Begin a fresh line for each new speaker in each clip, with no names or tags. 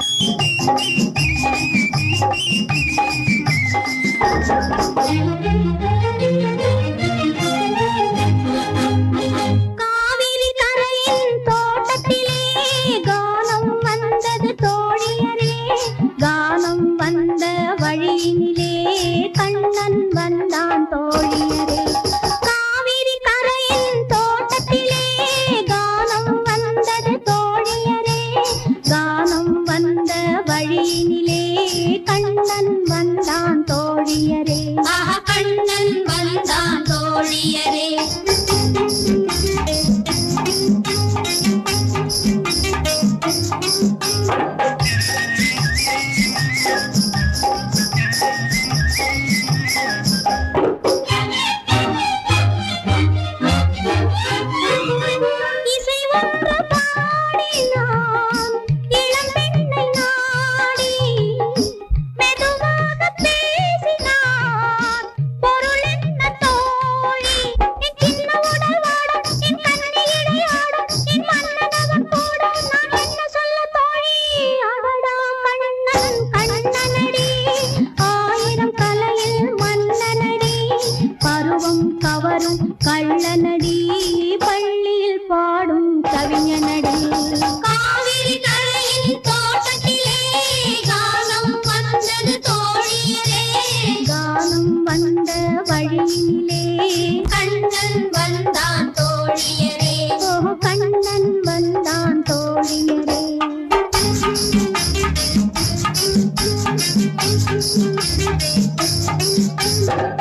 Thank you.
thank you
கள்ளநடி பள்ளியில் பாடும் கவிஞனடி
காவிரி கரையின் தோட்டத்திலே கானம் வந்தது தோழியிலே.
கானம் வந்த வழியிலே.
கண்ணன் வந்தான்
Thank you.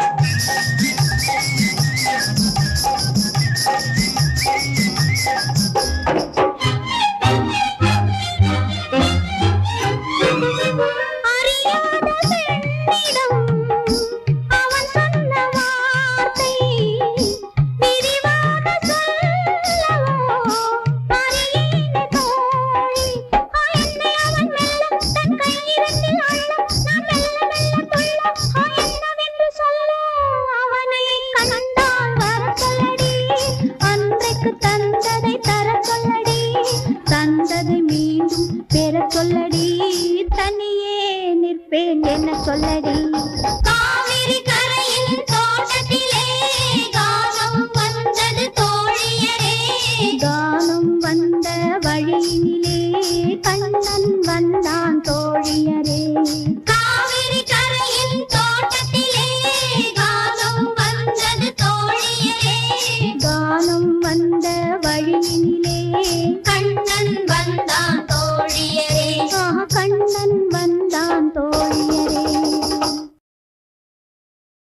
சொல்லடி.